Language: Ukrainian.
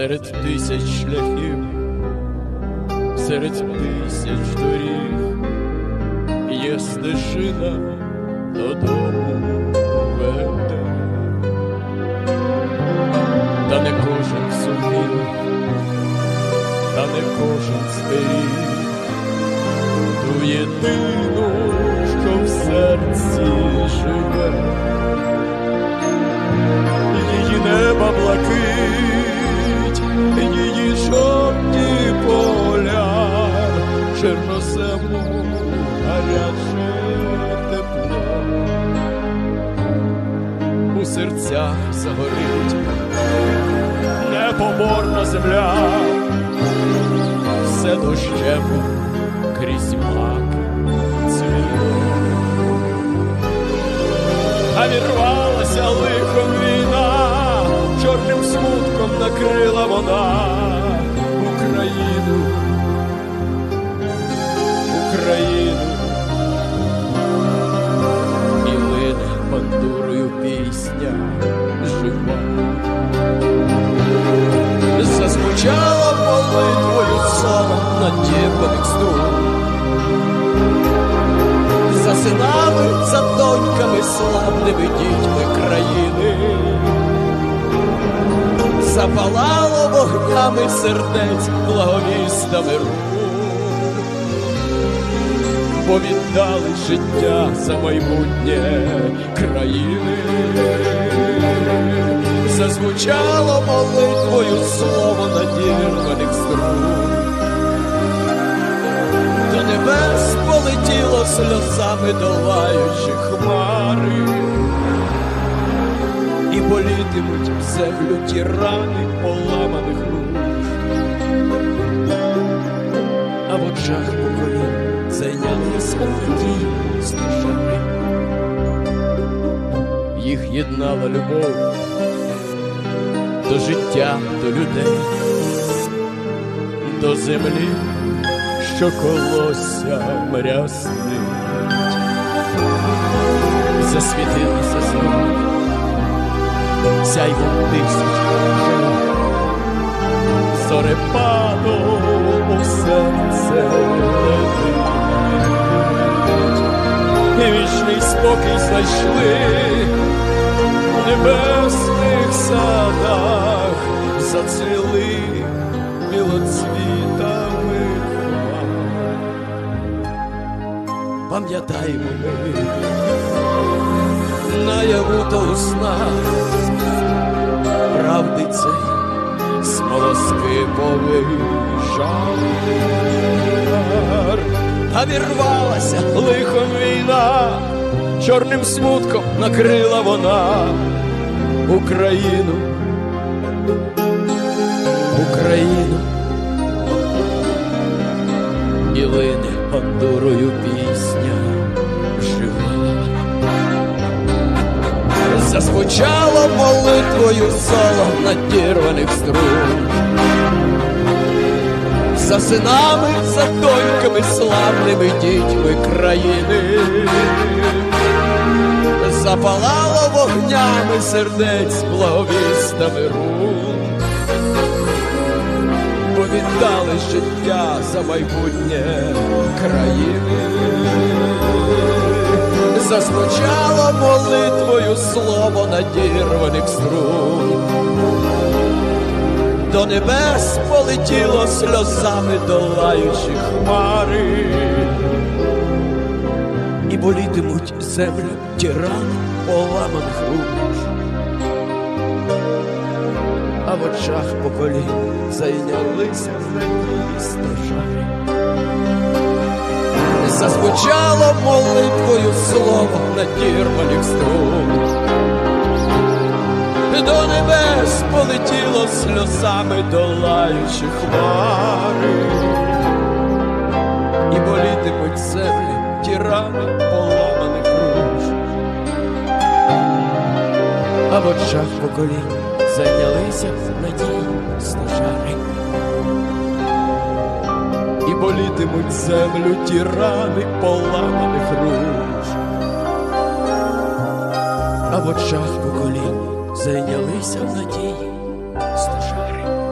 серед тисяч шляхів, серед тисяч доріг є стежина додому веде, та не кожен сумів, та не кожен зберіг ту єдину, що в серці живе серцях загорить. Непоморна земля, все дощем крізь мак цвіло а вірвалася лихом війна, чорним смутком накрила вона пісня жива. Зазвучала молитвою слава надірваних струн за синами, за доньками, славними дітьми країни, запалало вогнями сердець благовістами рук, бо віддали життя за майбутнє країни, зазвучало молитвою слово надірваних струн. До небес полетіло сльозами долаючи хмари, і болітимуть в землю ті рани поламаних рук, а в очах поколінь зайнялися надії стежами. Їх єднала любов до життя, до людей, до землі що колося мряснить, засвітилося знову, сяйво тисяч жертв, зорепаду у серце вічний спокій знайшли у небесних садах, зацвіли білоцвітами хмар. Пам'ятаємо ми наяву та у снах правди цей смолоскиповий жар. А вірвалася лихом війна, чорним смутком накрила вона Україну, Україну і лине бандурою пісня жива. Зазвучало молитвою соло надірваних струн. Синами, за доньками, славними дітьми країни. Запалало вогнями сердець благовістами рун бо віддали життя за майбутнє країни. Зазвучало молитвою слово надірваних струн. До небес полетіло сльозами долаючи хмари, і болітимуть землю ті поламаних рук а в очах поколінь зайнялися надії стожари. Зазвучало молитвою слово на надірваних струн до небес полетіло сльозами, долаючи хмари, і болітимуть землі ті рани поламаних руч, а в очах поколінь зайнялися надії стажари, і болітимуть землю ті рани поламаних руч. А в очах поколінь зайнялися в надії стажари.